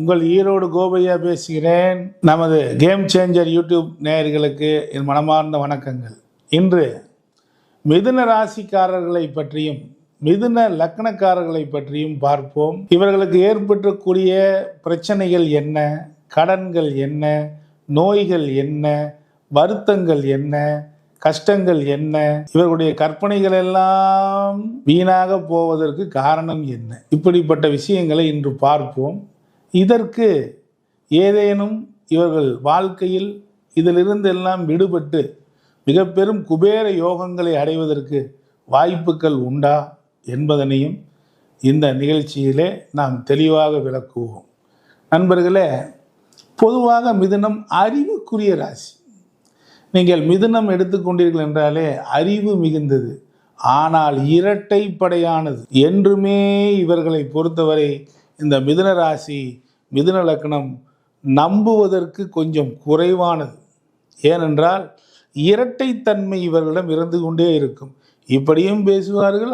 உங்கள் ஈரோடு கோபையா பேசுகிறேன். நமது கேம் சேஞ்சர் யூடியூப் நேயர்களுக்கு என் மனமார்ந்த வணக்கங்கள். இன்று மிதுன ராசிக்காரர்களை பற்றியும் மிதுன லக்னக்காரர்களை பற்றியும் பார்ப்போம். இவர்களுக்கு ஏற்பட்டக்கூடிய பிரச்சனைகள் என்ன? கடன்கள் என்ன? நோய்கள் என்ன? வருத்தங்கள் என்ன? கஷ்டங்கள் என்ன? இவர்களுடைய கற்பனைகள் எல்லாம் வீணாக போவதற்கு காரணம் என்ன? இப்படிப்பட்ட விஷயங்களை இன்று பார்ப்போம். இதற்கு ஏதேனும் இவர்கள் வாழ்க்கையில் இதிலிருந்து எல்லாம் விடுபட்டு மிக பெரும் குபேர யோகங்களை அடைவதற்கு வாய்ப்புகள் உண்டா என்பதனையும் இந்த நிகழ்ச்சியிலே நாம் தெளிவாக விளக்குவோம். நண்பர்களே பொதுவாக மிதுனம் அறிவுக்குரிய ராசி. நீங்கள் மிதுனம் எடுத்துக்கொண்டீர்கள் என்றாலே அறிவு மிகுந்தது. ஆனால் இரட்டைப்படையானது. என்றுமே இவர்களை பொறுத்தவரை இந்த மிதுன ராசி மிதுன லக்னம் நம்புவதற்கு கொஞ்சம் குறைவானது. ஏனென்றால் இரட்டைத்தன்மை இவர்களிடம் இருந்து கொண்டே இருக்கும். இப்படியும் பேசுவார்கள்